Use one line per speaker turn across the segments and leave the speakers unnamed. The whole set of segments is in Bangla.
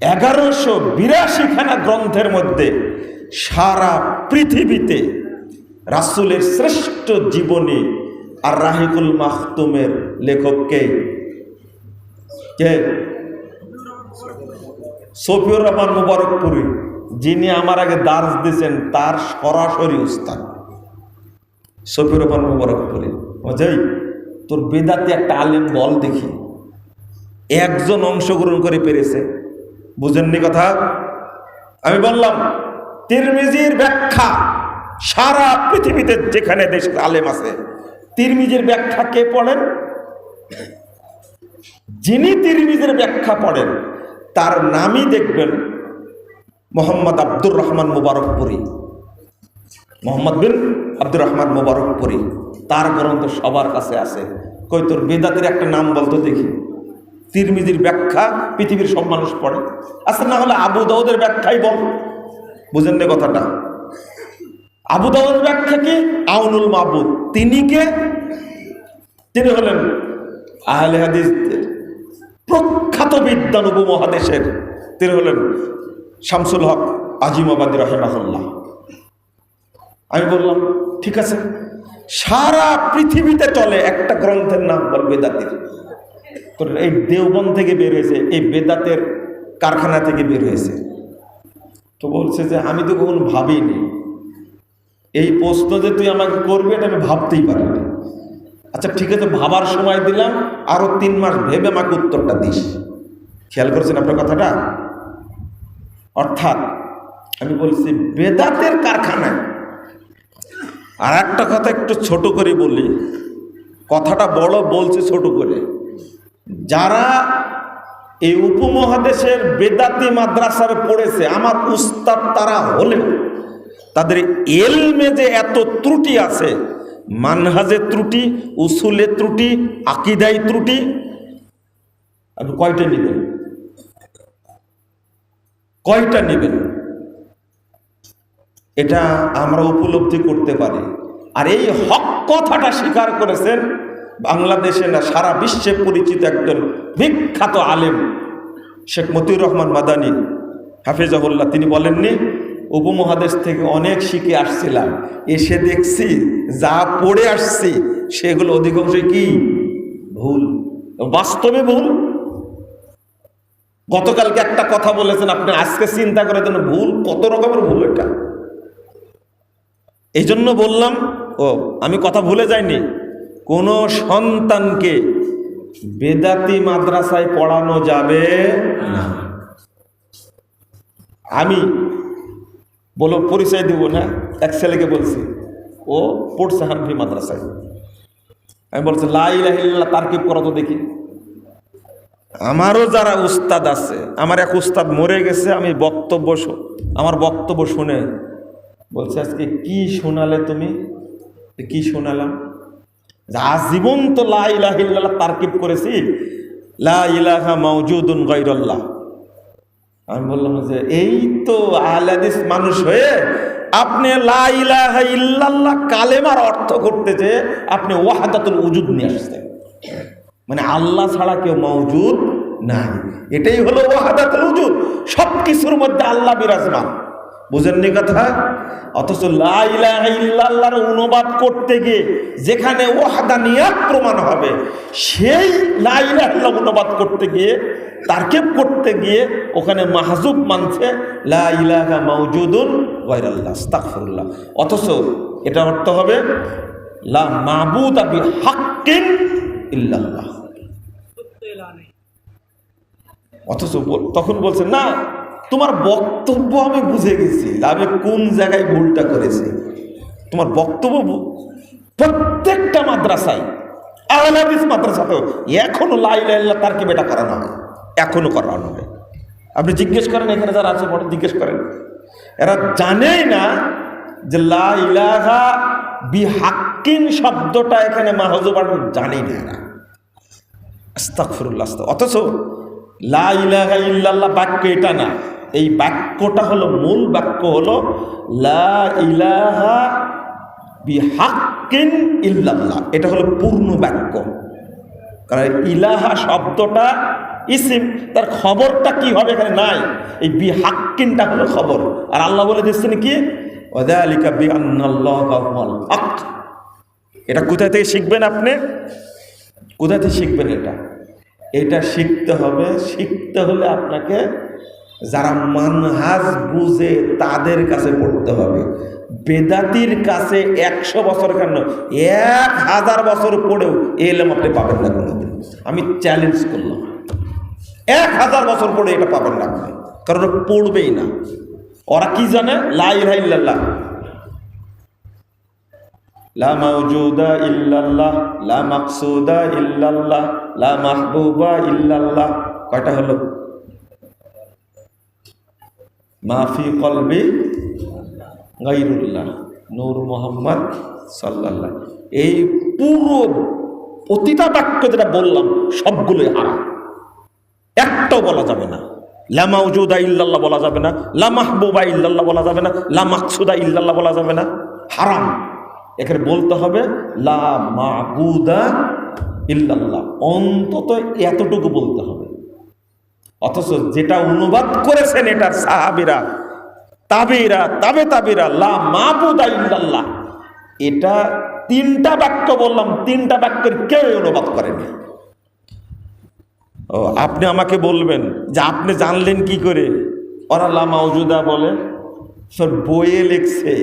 এগারোশো বিরাশিখানা গ্রন্থের মধ্যে সারা পৃথিবীতে রাসুলের শ্রেষ্ঠ জীবনী আর রাহিকুল মাহতুমের লেখককে কে? সফিউর রহমান মুবারকপুরি, যিনি আমার আগে দার্স দিয়েছেন, তার সরাসরি উস্তাদ। সফিউর রহমান মুবারকপুরি বুঝাই তোর বেদাতে একটা আলেম বল দেখি। একজন অংশগ্রহণ করে পেরেছে। বুঝেননি কথা? আমি বললাম, তিরমিজির ব্যাখ্যা সারা পৃথিবীতে যেখানে দেশের আলেম আছে, তিরমিজির ব্যাখ্যা কে পড়েন? যিনি তিরমিজের ব্যাখ্যা পড়েন, তার নামই দেখবেন মোহাম্মদ আব্দুর রহমান মুবারকপুরি। মোহাম্মদ বিন আব্দুর রহমান মুবারকপুরি, তার গ্রন্থ সবার কাছে আছে। কই তোর বেদাতের একটা নাম বলতো দেখি। তিরমিজির ব্যাখ্যা পৃথিবীর সব মানুষ পড়ে। আচ্ছা না হলে আবু দাউদের ব্যাখ্যাই বল। বুঝেন না কথাটা। আবু দাউদের ব্যাখ্যা কি? আউনুল মাহবুদ তিনি কে? তিনি হলেন আহলে হাদিসদের প্রখ্যাত বিদ্যান উপমহাদেশের। তিনি হলেন শামসুল হক আজিমাবাদী রহিমাহুল্লাহ। আমি বললাম, ঠিক আছে। সারা পৃথিবীতে চলে একটা গ্রন্থের নাম বল বেদাতির। এই দেওবন থেকে বের হয়েছে, এই বেদাতের কারখানা থেকে বের হয়েছে। তো বলছে যে, আমি তো কখনো ভাবিনি। এই প্রশ্ন যে তুই আমাকে করবি, এটা আমি ভাবতেই পারিনি। আচ্ছা ঠিক আছে, ভাবার সময় দিলাম আরও তিন মাস ভেবে আমাকে উত্তরটা দিস। খেয়াল করেছেন আপনার কথাটা? অর্থাৎ আমি বলছি, বেদাতের কারখানায় আর একটা কথা একটু ছোট করে বলি। কথাটা বড়, বলছি ছোট করে। যারা এই উপমহাদেশের বেদাতি মাদ্রাসার পড়েছে, আমার উস্তাদ তারা হলেও তাদের এলমে যে এত ত্রুটি আছে, মানহাজে ত্রুটি, উসুলে ত্রুটি আকিদাই ত্রুটি, আপনি কয়টা নেবেন? কয়টা নেবেন? এটা আমরা উপলব্ধি করতে পারি। আর এই হক কথাটা স্বীকার করেছেন বাংলাদেশে না, সারা বিশ্বে পরিচিত একজন বিখ্যাত আলেম শেখ মতিউর রহমান মাদানী, হাফিজাহুল্লাহ। তিনি বলেননি, উপমহাদেশ থেকে অনেক শিখে আসছিলাম, এসে দেখছি, যা পড়ে আসছি, সেগুলো অধিকাংশই কি? ভুল। বাস্তবে ভুল। গতকালকে একটা কথা বলেছেন আপনি, আজকে চিন্তা করে দেন ভুল, কত রকমের ভুল এটা? এই জন্য বললাম, ও, আমি কথা ভুলে যাইনি কোনো সন্তানকে বেদাতি মাদ্রাসায় পড়ানো যাবে না। আমি বলো পরিচয় দেবো না, এক ছেলেকে বলছি, ও পড়ছে হানফি মাদ্রাসায়। আমি বলছি লাইলাহিল্লা তারকিব করা তো দেখি। আমারও যারা উস্তাদ আছে, আমার এক উস্তাদ মরে গেছে, আমি বক্তব্য আমার বক্তব্য শুনে বলছে, আজকে কি শোনালে তুমি? কি শোনালাম? যে আজীবন তো লা ইলাহা ইল্লাল্লাহ তারকিব করেছি। লা ইলাহা মাওজুদুন গায়রুল্লাহ। আমি বললাম যে এই তো আহলাদিস মানুষ হয়ে আপনি লা ইলাহা ইল্লাল্লাহ কালেমার অর্থ করতে যে আপনি ওয়াহাদাতুল উজুদ নিয়ে আসছেন। মানে আল্লাহ ছাড়া কেউ মৌজুদ নাই। এটাই হলো ওয়াহাদাতুল উজুদ। সব কিছুর মধ্যে আল্লাহ বিরাজমান। বুঝেননি কথা? অথচ লা ইলাহা ইল্লাল্লাহর অনুবাদ করতে গিয়ে যেখানে ওয়াহাদানিয়াত প্রমাণ হবে, সেই লা ইলাহা অনুবাদ করতে গিয়ে, তারকেব করতে গিয়ে ওখানে মাহজুব মানছে, লা ইলাহা মাওজুদুন গায়রাল্লাহ, আস্তাগফিরুল্লাহ। অথচ এটা অর্থ হবে, লা মাবুদা বিহাক্কিন ইল্লাল্লাহ। অথচ তখন বলছে, না তোমার বক্তব্য আমি বুঝে গেছি, আমি কোন জায়গায় ভুলটা করেছি। তোমার বক্তব্য প্রত্যেকটা মাদ্রাসায় আহলাদিস মাদ্রাসাতেও এখনও লাইলা তার কি বেটা করানো হয় এখনও করানো হয় আপনি জিজ্ঞেস করেন, এখানে যারা আছে পরে জিজ্ঞেস করেন। এরা জানেই না যে লা ইলাহা বিহাক্কিন শব্দটা এখানে মাহজুবান জানেই না এরা। আস্তাগফিরুল্লাহ। অথচ লা ইলাহা ইল্লাল্লাহ বাক্য এটা না। এই বাক্যটা হলো মূল বাক্য হলো, লা ইলাহা ইল্লাল্লাহ। এটা হলো পূর্ণ বাক্য। কারণ ইলাহা শব্দটা ইসিম, তার খবরটা কি হবে এখানে নাই। এই বি হাক্কিনটা হলো খবর। আর আল্লাহ বলে দিচ্ছেন কি? বি এটা কোথায় থেকে শিখবেন আপনি? কোথায় থেকে শিখবেন এটা? এটা শিখতে হবে, শিখতে হলে আপনাকে যারা মানহাজ বুঝে তাদের কাছে পড়তে হবে। বেদাতির কাছে একশো বছর কেন? এক হাজার বছর পড়েও এলেম আপনি পাবেন না কোনোদিন। আমি চ্যালেঞ্জ করলাম। এক হাজার বছর পড়ে এটা পাবেন না আপনি। কারণ পড়বেই না। ওরা কি জানে? লাই লাইল্লাহ লা মাওজুদা ইল্লাল্লাহ, লা ইল্লাল্লাহ লা ইল্লাল্লাহ। কয়টা হলো? মাফি কলবি গাইরুল্লাহ নূর মোহাম্মদ সাল্লাল্লাহ। এই পুরো প্রতিটা বাক্য যেটা বললাম, সবগুলোই হারাম। একটাও বলা যাবে না। লা মাউজুদা ইল্লাল্লাহ বলা যাবে না, লা মাহবুবা ইল্লাল্লাহ বলা যাবে না, লা মাকসুদা ইল্লাল্লাহ বলা যাবে না। হারাম। এখানে বলতে হবে, লা মাহবুদা ইল্লাল্লাহ। অন্তত এতটুকু বলতে হবে। অথচ যেটা অনুবাদ করেছেন এটার সাহাবিরা, তাবিরা, তাবে তাবিরা, লা মাহবুদা এটা তিনটা বাক্য বললাম, তিনটা বাক্যের কেউ অনুবাদ করেনি। ও, আপনি আমাকে বলবেন যে আপনি জানলেন কি করে? ওরা লা মাউজুদা বলে সব বইয়ে লিখছে।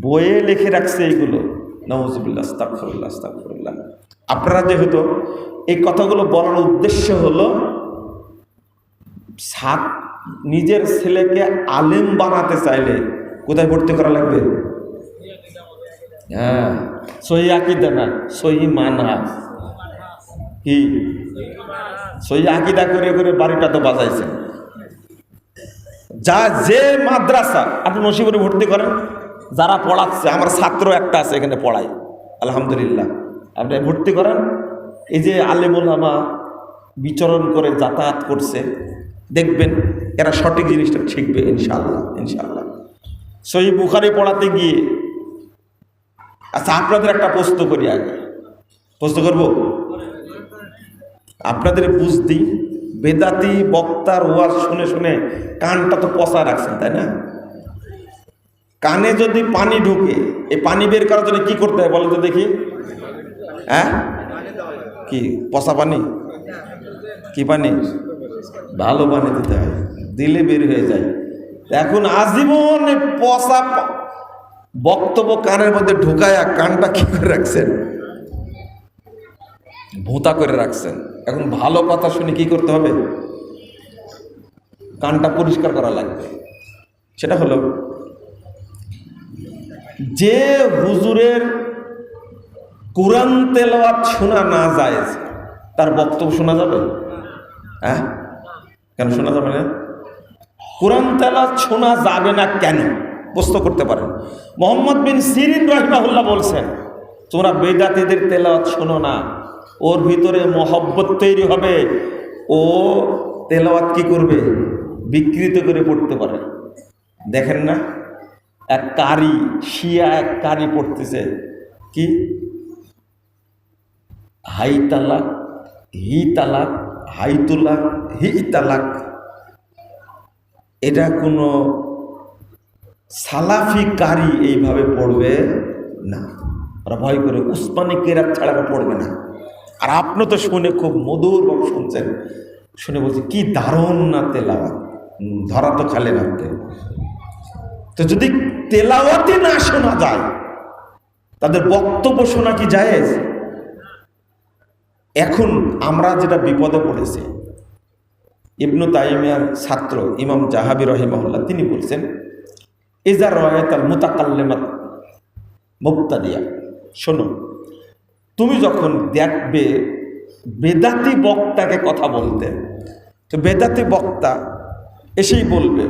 বইয়ে লিখে রাখছে এইগুলো নওয়াজুবিল্লাহ আস্তাগফিরুল্লাহ আস্তাগফিরুল্লাহ। আপনারা যেহেতু এই কথাগুলো বলার উদ্দেশ্য হলো সাত নিজের ছেলেকে আলেম বানাতে চাইলে কোথায় ভর্তি করা লাগবে? হ্যাঁ সহি আকিদা না, সহি মানহাজ। কি? সহি আকিদা করে করে বাড়িটা তো বাজাইছেন যা যে মাদ্রাসা আপনি নসিবরে ভর্তি করেন, যারা পড়াচ্ছে, আমার ছাত্র একটা আছে এখানে পড়ায়, আলহামদুলিল্লাহ। আপনি ভর্তি করেন, এই যে আলেমুল আমা বিচরণ করে যাতায়াত করছে দেখবেন এরা সঠিক জিনিসটা শিখবে ইনশাল্লাহ ইনশাল্লাহ সহি বুখারি পড়াতে গিয়ে আচ্ছা আপনাদের একটা প্রশ্ন করি আগে। প্রশ্ন করব? আপনাদের বুঝতি, বেদাতি বক্তার ওয়াজ শুনে শুনে কানটা তো পচা রাখছেন, তাই না? কানে যদি পানি ঢুকে এই পানি বের করার জন্য কি করতে হয় বলো তো দেখি? হ্যাঁ? কি, পচা পানি? কি পানি? ভালো পানি দিতে হয়। দিলে বের হয়ে যায়। এখন আজীবন পচা বক্তব্য কানের মধ্যে ঢুকায়া কানটা কি করে রাখছেন? ভোঁতা করে রাখছেন। এখন ভালো কথা শুনে কি করতে হবে? কানটা পরিষ্কার করা লাগবে। সেটা হলো, যে হুজুরের কোরআন তেলাওয়াত শোনা না যায়, তার বক্তব্য শোনা যাবে? হ্যাঁ? কেন শোনা যাবে না? কোরআন তেলাওয়াত শোনা যাবে না কেন? প্রশ্ন করতে পারেন মোহাম্মদ বিন সিরিন রহিমাহুল্লাহ বলছেন, তোমরা বেদাতিদের তেলাওয়াত শোনো না। ওর ভিতরে মহব্বত তৈরি হবে। ও তেলাওয়াত কি করবে? বিকৃত করে পড়তে পারে। দেখেন না, এক কারি, শিয়া এক কারি পড়তেছে। কি? হাই তালাক হি তালাক হাই তুলাক হি তালাক এটা কোনো সালাফি কারি এইভাবে পড়বে না। ওরা ভয় করে, উসমানি কেরাত ছাড়া পড়বে না। আর আপনি তো শুনে খুব মধুর ভাবে শুনছেন। শুনে বলছি, কি দারুণ না তেলাওয়াত। ধরা তো খালে রাখতে তো। যদি তেলাওয়াতে না শোনা যায়, তাদের বক্তব্য শোনা কি জায়েজ? এখন আমরা যেটা বিপদে পড়েছি, ইবনু তাইমিয়ার ছাত্র ইমাম জাহাবি রহিমহল্লা তিনি বলছেন ইজার রয়েতাল মুতাকাল্লেমাত মুক্তাদিয়া শোনো, তুমি যখন দেখবে বেদাতি বক্তাকে কথা বলতে, তো বেদাতি বক্তা এসেই বলবে,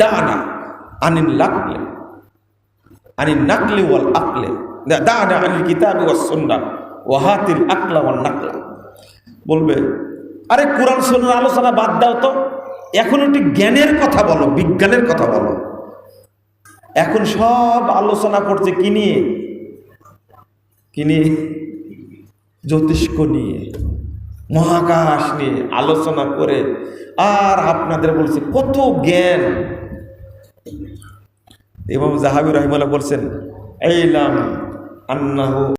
দানা আনিন লাকলে আনিন নাকলি ওয়াল আকলে দানা আনিল কিতাব ওয়াস সুন্নাহ। ওয়াহাতিল আকলা ওয়াল নাকলা। বলবে, আরে কোরআন সুন্নাহর আলোচনা বাদ দাও তো। এখন একটি জ্ঞানের কথা বলো, বিজ্ঞানের কথা বলো। এখন সব আলোচনা করছে কি নিয়ে? কি নিয়ে? জ্যোতিষ্ক নিয়ে, মহাকাশ নিয়ে আলোচনা করে। আর আপনাদের বলছে, কত জ্ঞান? এবং জাহাবি রহিমাল্লাহ বলছেন, এইলাম আন্নাহু